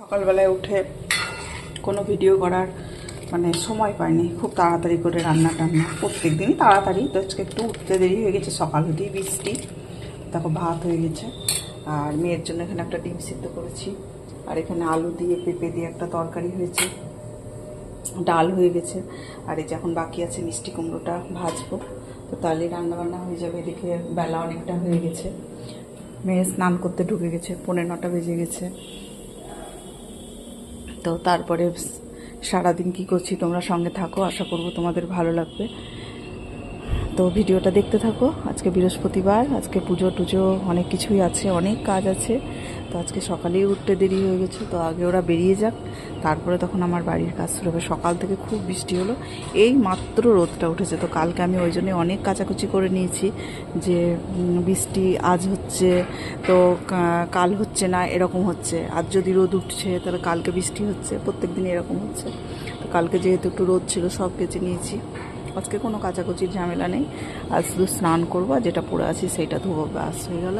সকালবেলায় উঠে কোনো ভিডিও করার মানে সময় পাইনি। খুব তাড়াতাড়ি করে রান্না টান্না প্রত্যেক দিনই তাড়াতাড়ি। তো আজকে একটু উঠতে দেরি হয়ে গেছে, সকাল হতেই বৃষ্টি। দেখো ভাত হয়ে গেছে। আর মেয়ের জন্য এখানে একটা ডিম সিদ্ধ করেছি। আর এখানে আলু দিয়ে, পেঁপে দিয়ে একটা তরকারি হয়েছে। ডাল হয়ে গেছে। আর এই যে এখন বাকি আছে মিষ্টি কুমড়োটা ভাজবো। তো তাহলে রান্নাবান্না হয়ে যাবে। এদিকে বেলা অনেকটা হয়ে গেছে। মেয়ে স্নান করতে ঢুকে গেছে। পনেরো নটা বেজে গেছে। তো তারপরে সারাদিন কি করছি তোমরা সঙ্গে থাকো আশা করব তোমাদের ভালো লাগবে। তো ভিডিওটা দেখতে থাকো। আজকে বৃহস্পতিবার, আজকে পুজো টুজো অনেক কিছুই আছে, অনেক কাজ আছে। তো আজকে সকালেই উঠতে দেরি হয়ে গেছে, তো আগে ওরা বেরিয়ে যাক। তারপরে তখন আমার বাড়ির কাজ শুরু হবে। সকাল থেকে খুব বৃষ্টি হলো। এই মাত্র রোদটা উঠেছে। তো কালকে আমি ওই জন্যই অনেক কাচাকুচি করে নিয়েছি যে বৃষ্টি আজ হচ্ছে, তো কাল হচ্ছে না, এরকম হচ্ছে। আজ যদি রোদ উঠছে, তাহলে কালকে বৃষ্টি হচ্ছে। প্রত্যেক দিন এরকম হচ্ছে। তো কালকে যেহেতু একটু রোদ ছিল, সব কেচে নিয়েছি। আজকে কোনো কাচাকুচির ঝামেলা নেই। আর শুধু স্নান করব যেটা পড়ে আছি সেইটা ধোবো, ব্যাস হয়ে গেল।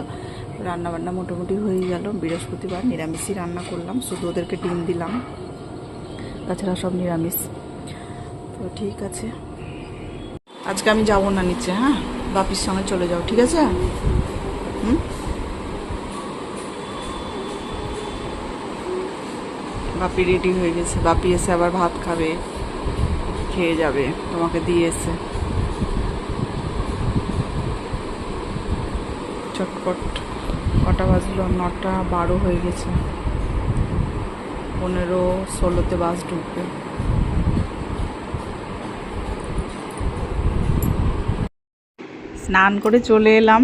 রান্না বান্না মোটামুটি হয়ে গেল। বৃহস্পতিবার নিরামিষই রান্না করলাম। শুধু ওদেরকে ডিম দিলাম, তাছাড়া সব নিরামিষ। তো ঠিক আছে। আজকে আমি যাব না নিচে হ্যাঁ? বাপির সঙ্গে চলে যাও, ঠিক আছে? হুম? বাপি রেডি হয়ে গেছে। বাপি এসে আবার ভাত খাবে। খেয়ে যাবে, তোমাকে দিয়ে এসে চটপট কটা বাজলো? নটা বারো হয়ে গেছে। পনেরো ষোলোতে বাস ঢুকবে। স্নান করে চলে এলাম।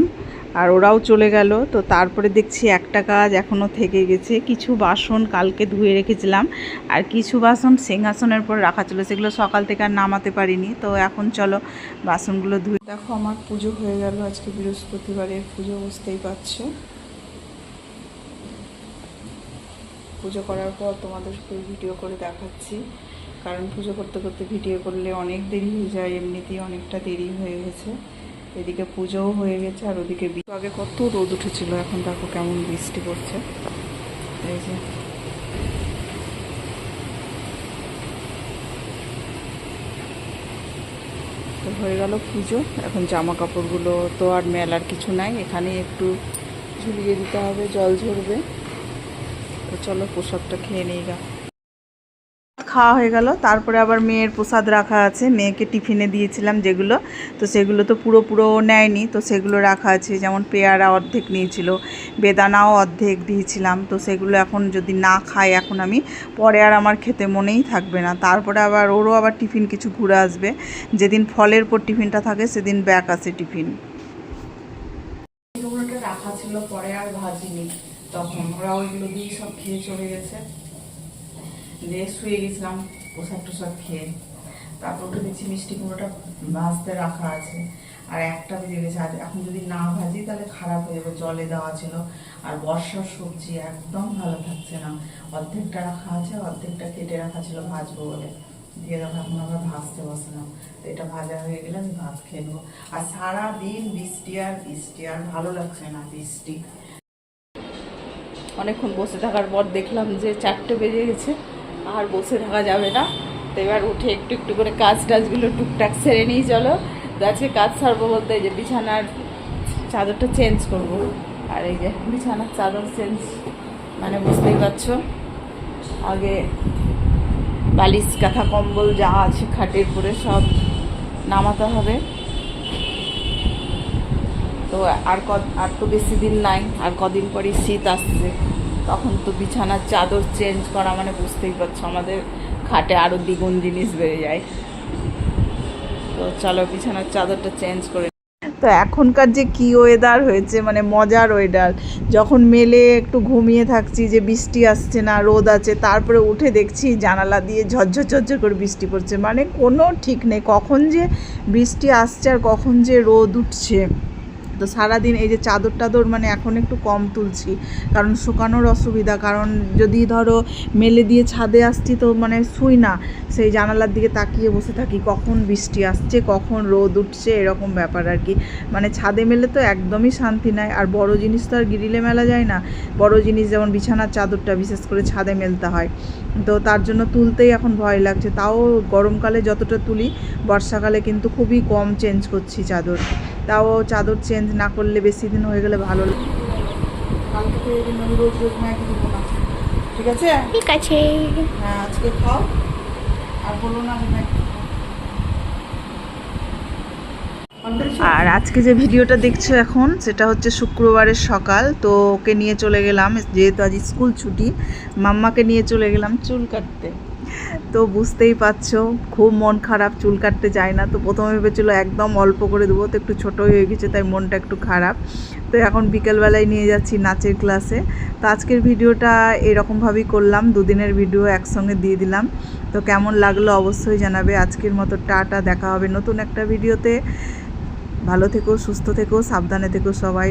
আর ওরাও চলে গেল। তো তারপরে দেখছি একটা কাজ এখনও থেকে গেছে। কিছু বাসন কালকে ধুয়ে রেখেছিলাম। আর কিছু বাসন সিংহাসনের পর রাখা ছিল। সেগুলো সকাল থেকে আর নামাতে পারিনি। তো এখন চলো বাসনগুলো ধুয়ে দেখো আমার পুজো হয়ে গেল। আজকে বৃহস্পতিবারের পুজো, বুঝতেই পারছ। পুজো করার পর তোমাদেরকে ভিডিও করে দেখাচ্ছি। কারণ পুজো করতে করতে ভিডিও করলে অনেক দেরি হয়ে যায়। এমনিতেই অনেকটা দেরি হয়ে গেছে। এদিকে পুজোও হয়ে গেছে আর ওদিকে আগে কত রোদ উঠেছিল, এখন দেখো কেমন বৃষ্টি পড়ছে। এই যে। হয়ে গেল পুজো, এখন জামা কাপড়গুলো তো আর মেলার কিছু নাই, এখানে একটু ঝুলিয়ে দিতে হবে, জল ঝরবে। তো চলো প্রসাদটা খেয়ে নেই গা। খাওয়া হয়ে গেল। তারপরে আবার মেয়ের প্রসাদ রাখা আছে। মেয়েকে টিফিনে দিয়েছিলাম যেগুলো। তো সেগুলো তো পুরো পুরো নেয়নি। তো সেগুলো রাখা আছে। যেমন পেয়ারা অর্ধেক নিয়েছিল, বেদানাও অর্ধেক দিয়েছিলাম। তো সেগুলো এখন যদি না খাই, এখন আমি পরে আর আমার খেতে মনেই থাকবে না। তারপরে আবার ওরও আবার টিফিন কিছু ঘুরে আসবে। যেদিন ফলের পর টিফিনটা থাকে, সেদিন ব্যাক আসে টিফিন। রাখা ছিল, পরে আর ভাজিনি। তখন ওরা ওইগুলো দিয়ে সব খেয়ে চলে গেছে। দিয়ে শুয়ে গেছিলাম প্রসাদ টসাদ খেয়ে। তারপর উঠে দেখছি মিষ্টি কুমড়োটা ভাজতে রাখা আছে। আর একটা বেজে গেছে আর এখন যদি না ভাজি তাহলে খারাপ হয়ে যাবে, জলে দেওয়া ছিল। আর বর্ষার সবজি একদম ভালো থাকছে না। অর্ধেকটা রাখা আছে, অর্ধেকটা কেটে রাখা ছিল ভাজবো বলে। দিয়ে দেখো, এখন আবার ভাজতে বসলাম তো এটা ভাজা হয়ে গেলে আমি ভাত খেয়ে নেব। আর সারাদিন বৃষ্টি আর বৃষ্টি, আর ভালো লাগছে না বৃষ্টি। অনেকক্ষণ বসে থাকার পর দেখলাম যে চারটে বেজে গেছে। আর বসে থাকা যাবে না। তো এবার উঠে একটু একটু করে কাজ টাজগুলো টুকটাক সেরে নিয়ে চলো। আজকে কাজ সারবো বলতে যে বিছানার চাদরটা চেঞ্জ করব। আর এই যে বিছানার চাদর চেঞ্জ মানে বুঝতেই পারছ? আগে বালিশ, কাঁথা, কম্বল যা আছে খাটের পরে সব নামাতে হবে। তো আর ক, আর তো বেশি দিন নাই, আর কদিন পরই শীত আসছে। তখন তো বিছানার চাদর চেঞ্জ করা মানে বুঝতেই পারছ, আমাদের খাটে আরও দ্বিগুণ জিনিস বেড়ে যায়। তো চলো বিছানার চাদরটা চেঞ্জ করে তো এখনকার যে কি ওয়েদার হয়েছে মানে মজার ওয়েদার যখন মেলে একটু ঘুমিয়ে থাকছি যে বৃষ্টি আসছে না, রোদ আছে, তারপরে উঠে দেখছি জানালা দিয়ে ঝরঝর ঝরঝর করে বৃষ্টি পড়ছে। মানে কোনো ঠিক নেই, কখন যে বৃষ্টি আসছে আর কখন যে রোদ উঠছে। তো সারাদিন এই যে চাদর টাদর মানে এখন একটু কম তুলছি, কারণ শুকানোর অসুবিধা, কারণ যদি ধরো মেলে দিয়ে ছাদে আসছি তো মানে শুই না, সেই জানালার দিকে তাকিয়ে বসে থাকি, কখন বৃষ্টি আসছে, কখন রোদ উঠছে, এরকম ব্যাপার আর কি। মানে ছাদে মেলে তো একদমই শান্তি নাই, আর বড় জিনিস তো আর গিরিলে মেলা যায় না, বড় জিনিস যেমন বিছানার চাদরটা বিশেষ করে ছাদে মেলতে হয়, তো তার জন্য তুলতেই এখন ভয় লাগছে, তাও গরমকালে যতটা তুলি, বর্ষাকালে কিন্তু খুবই কম চেঞ্জ করছি চাদর। তাও চাদর চেঞ্জ না করলে বেশি দিন হয়ে গেলে ভালো লাগে। কালকে থেকে কিন্তু আমি রোজ রোজ ম্যাগি দেবো না ঠিক আছে? ঠিক আছে। হ্যাঁ আজকে খাও। আর বলো না আমি ম্যাগি খাব। আর আজকে যে ভিডিওটা দেখছ এখন সেটা হচ্ছে শুক্রবারের সকাল তো ওকে নিয়ে চলে গেলাম যেহেতু আজ স্কুল ছুটি মাম্মাকে নিয়ে চলে গেলাম চুল কাটতে। তো বুঝতেই পারছ, খুব মন খারাপ, চুল কাটতে যায় না। তো প্রথমে ভেবেছিলো একদম অল্প করে দেবো, তো একটু ছোটো হয়ে গেছে, তাই মনটা একটু খারাপ। তো এখন বিকেলবেলায় নিয়ে যাচ্ছি নাচের ক্লাসে। তো আজকের ভিডিওটা এরকমভাবেই করলাম, দুদিনের ভিডিও একসঙ্গে দিয়ে দিলাম। তো কেমন লাগল অবশ্যই জানাবে। আজকের মতো টাটা, দেখা হবে নতুন একটা ভিডিওতে। ভালো থেকো, সুস্থ থেকো, সাবধানে থেকো সবাই।